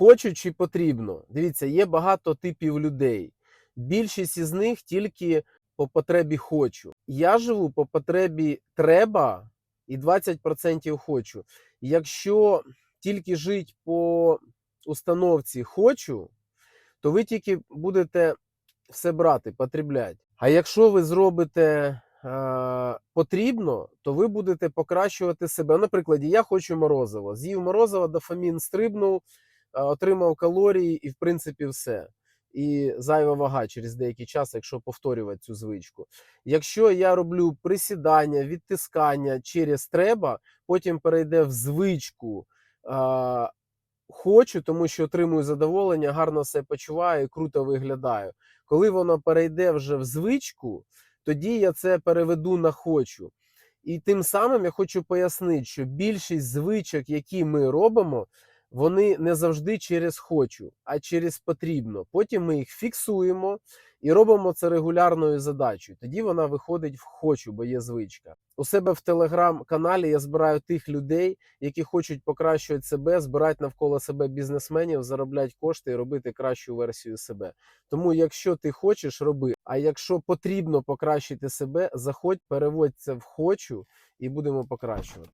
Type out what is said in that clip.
Хочу чи потрібно? Дивіться, є багато типів людей. Більшість із них тільки по потребі хочу. Я живу по потребі треба і 20% хочу. Якщо тільки жити по установці хочу, то ви тільки будете все брати, потребляти. А якщо ви зробите е, потрібно, то ви будете покращувати себе. Наприклад, я хочу морозиво. З'їв морозиво, дофамін стрибнув, отримав калорії і, в принципі, все. І зайва вага через деякий час, якщо повторювати цю звичку. Якщо я роблю присідання, відтискання через треба, потім перейде в звичку. е, Хочу, тому що отримую задоволення, гарно себе почуваю, круто виглядаю. Коли воно перейде вже в звичку, тоді я це переведу на хочу. І тим самим я хочу пояснити, що більшість звичок, які ми робимо, вони не завжди через хочу, а через потрібно. Потім ми їх фіксуємо і робимо це регулярною задачею. Тоді вона виходить в хочу, бо є звичка. У себе в телеграм-каналі я збираю тих людей, які хочуть покращувати себе, збирати навколо себе бізнесменів, заробляти кошти і робити кращу версію себе. Тому, якщо ти хочеш, роби. А якщо потрібно покращити себе, заходь, переводь це в хочу і будемо покращувати.